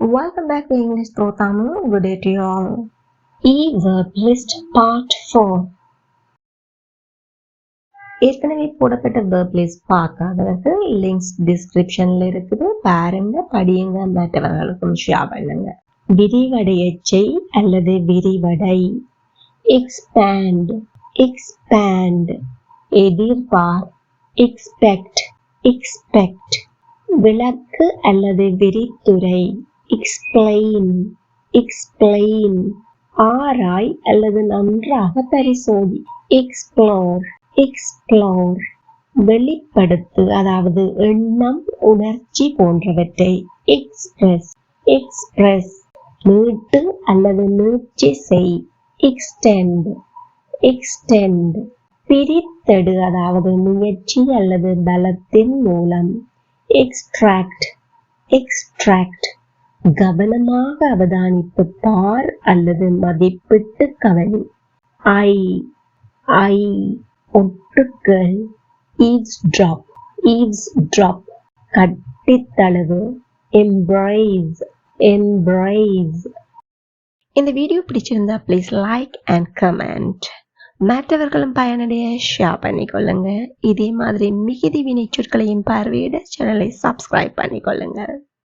Welcome back to English Pro Tamil. Good day to you all. E-verb list part 4. ஏற்கனவே போடப்பட்ட verb list பார்க்காதவர்கள் links டிஸ்கிரிப்ஷன்ல இருக்குது பாருங்க படியுங்க மற்றவர்களுக்கும் ஷேர் பண்ணுங்க விரிவடையச் செய் அல்லது விரிவடை expand expand எதிர்பார் expect expect விளக்கு அல்லது விரித்துரை எக்ஸ்பிளைன் எக்ஸ்பிளைன் ஆராய் அல்லது நன்றாக பரிசோதி. எக்ஸ்ப்ளோர் எக்ஸ்ப்ளோர் வெளிப்படுத்து அதாவது எண்ணம் உணர்ச்சி போன்றவற்றை. எக்ஸ்பிரஸ் எக்ஸ்பிரஸ் நீட்டு அல்லது நீட்சி செய். எக்ஸ்டெண்ட் எக்ஸ்டெண்ட் பிரித்தெடு அதாவது முயற்சி அல்லது பலத்தின் மூலம். எக்ஸ்ட்ராக்ட் எக்ஸ்ட்ராக்ட் கவனமாக அவதானித்து பார் அல்லது மதிப்பிட்டு கவனி ஐ ஐ ஒட்டுக்கள் ஈவ்ஸ் ட்ராப் ஈவ்ஸ் ட்ராப் கட்டித்தளவு எம்ப்ரைஸ் எம்ப்ரைஸ் இந்த வீடியோ பிடிச்சிருந்தா ப்ளீஸ் லைக் அண்ட் கமெண்ட் மற்றவர்களும் பயனடைய ஷேர் பண்ணிக்கொள்ளுங்க. இதே மாதிரி மிகுதி வினைச்சொற்களையும் பார்வையிட சேனலை சப்ஸ்கிரைப் பண்ணிக்கொள்ளுங்க.